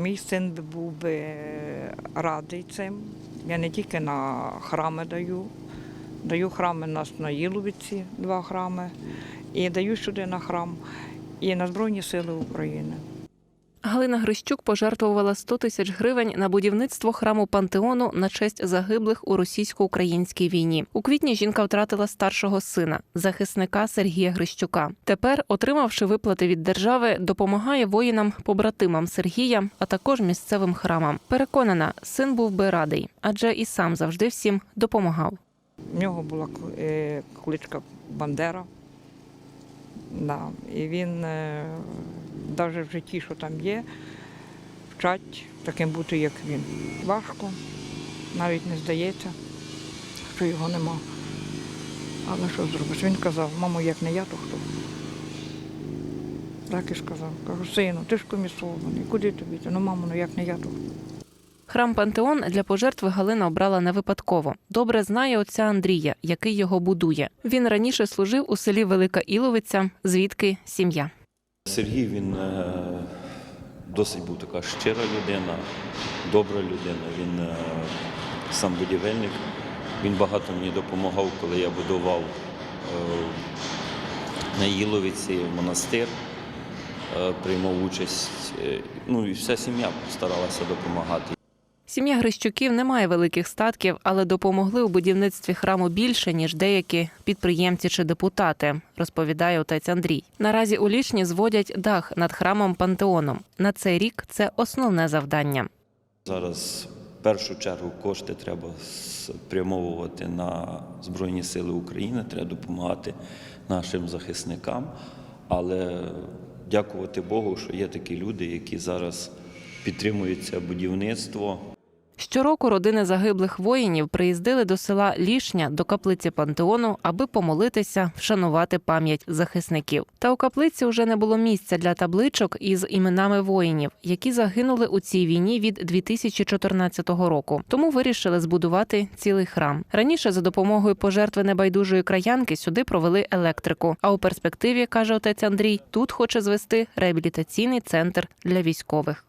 Мій син був би радий цим. Я не тільки на храми даю, даю храми нас на Їловиці, два храми, і даю сюди на храм, і на Збройні Сили України. Галина Грищук пожертвувала 100 тисяч гривень на будівництво храму пантеону на честь загиблих у російсько-українській війні. У квітні жінка втратила старшого сина, захисника Сергія Грищука. Тепер, отримавши виплати від держави, допомагає воїнам, побратимам Сергія, а також місцевим храмам. Переконана, син був би радий, адже і сам завжди всім допомагав. В нього була е, кличка Бандера. Да. І він навіть в житті, що там є, вчать таким бути, як він. Важко, навіть не здається, що його нема. Але що зробиш? Він казав, мамо, як не я, то хто? Так і сказав. Кажу, сину, ти ж комісований, куди тобі? Ну, мамо, ну як не я, то? Храм Пантеон для пожертви Галина обрала не випадково. Добре знає отця Андрія, який його будує. Він раніше служив у селі Велика Іловиця, звідки сім'я. Сергій він е, досить був така щира людина, добра людина. Він е, сам будівельник. Він багато мені допомагав, коли я будував е, на Їловиці монастир, приймав участь. Ну і вся сім'я старалася допомагати. Сім'я Грищуків не має великих статків, але допомогли у будівництві храму більше ніж деякі підприємці чи депутати, розповідає отець Андрій. Наразі у Лічні зводять дах над храмом Пантеоном. На цей рік це основне завдання. Зараз в першу чергу кошти треба спрямовувати на Збройні Сили України, треба допомагати нашим захисникам. Але дякувати Богу, що є такі люди, які зараз підтримують це будівництво. Щороку родини загиблих воїнів приїздили до села Лішня до каплиці Пантеону, аби помолитися, вшанувати пам'ять захисників. Та у каплиці вже не було місця для табличок із іменами воїнів, які загинули у цій війні від 2014 року. Тому вирішили збудувати цілий храм. Раніше за допомогою пожертви небайдужої краянки сюди провели електрику. А у перспективі каже отець Андрій, тут хоче звести реабілітаційний центр для військових.